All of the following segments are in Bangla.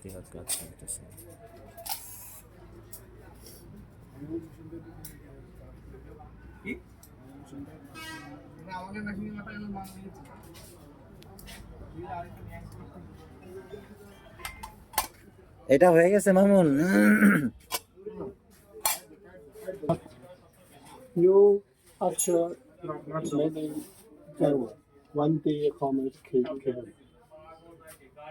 পেঁয়াজ গাছ চলতেছে এটা হয়ে গেছে Mamun You actually maybe one day comment came.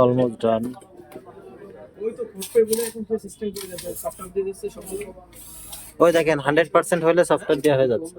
Almost done ওই দেখেন হান্ড্রেড পার্সেন্ট হলে সফটওয়্যার দেওয়া হয়ে যাচ্ছে।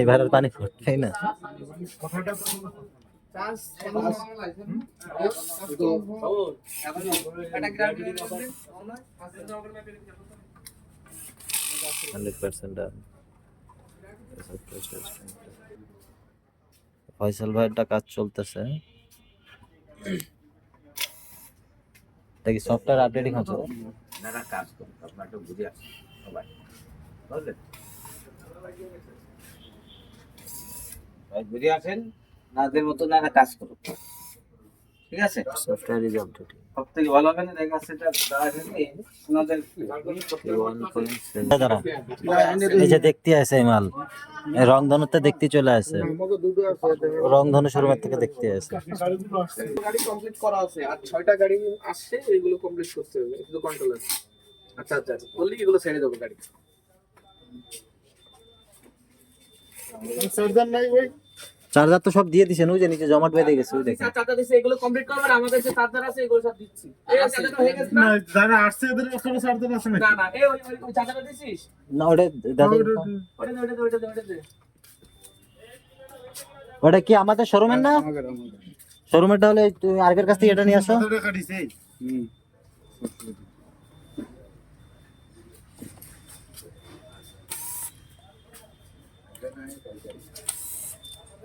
এবার পানি ফুটছেই না। হান্ড্রেড পার্সেন্ট ফয়সাল ভাইয়েরটা কাজ চলতেছে। দেখি সফটওয়্যার আপডেটিং হচ্ছে? নানা কাজ করুন আপনার একটু বুঝে আসুন সবাই। বুঝলেন? সবাই বুঝে আসেন। নাদের মতো নানা কাজ করুন ঠিক আছে? সফটওয়্যার ইজ আপডেটিং সব থেকে ভালো হবে না? দেখা সেটা ওনাদের দাঁড়াও। এই যে দেখতে আছে এই মাল। রংধনুতে দেখতে চলে আসে। রংধনু শোরুমের থেকে দেখতে আছে গাড়ি কমপ্লিট করা আছে। আর ছয়টা গাড়ি আসছে এগুলো কমপ্লিট করতে হবে। শুধু কন্ট্রোল আছে আচ্ছা আচ্ছা আচ্ছা। বললি এগুলো ছেড়ে দেবো গাড়ি? সর্দার নাই ভাই চার্জার তো সব দিয়ে দিছেন ওই যে নিচে জমাট বেঁধে গেছে ওই দেখেন। চাচা দিছে এগুলো কমপ্লিট করবে আর আমাদের যে চার্জার আছে এগুলো সব দিচ্ছি। এই চার্জারটা হয়ে গেছে না? যারা আসছে আসলে সর্দার আছে না না এই ওই ওই- চার্জারটা দিছিস? না ওটা দাদা ওটা ওটা ওটা ওটা দে ওটা কি আমাদের শোরুমের না? শোরুমেরটা হলে তুমি আর্গের কাছ থেকে এটা নিয়ে আসো। টাকা দিছে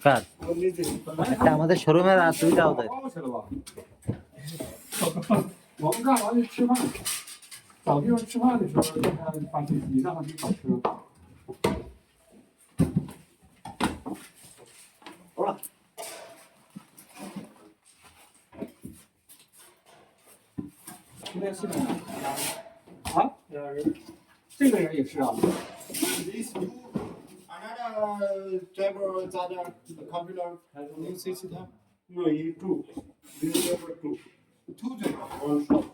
তিন টাকা কার ওর নিজে একটা আমাদের শোরুমের আর দুইটা ওদের। These two, another driver charger, the computer has new CC time. No, he two. This driver two. Two driver, one.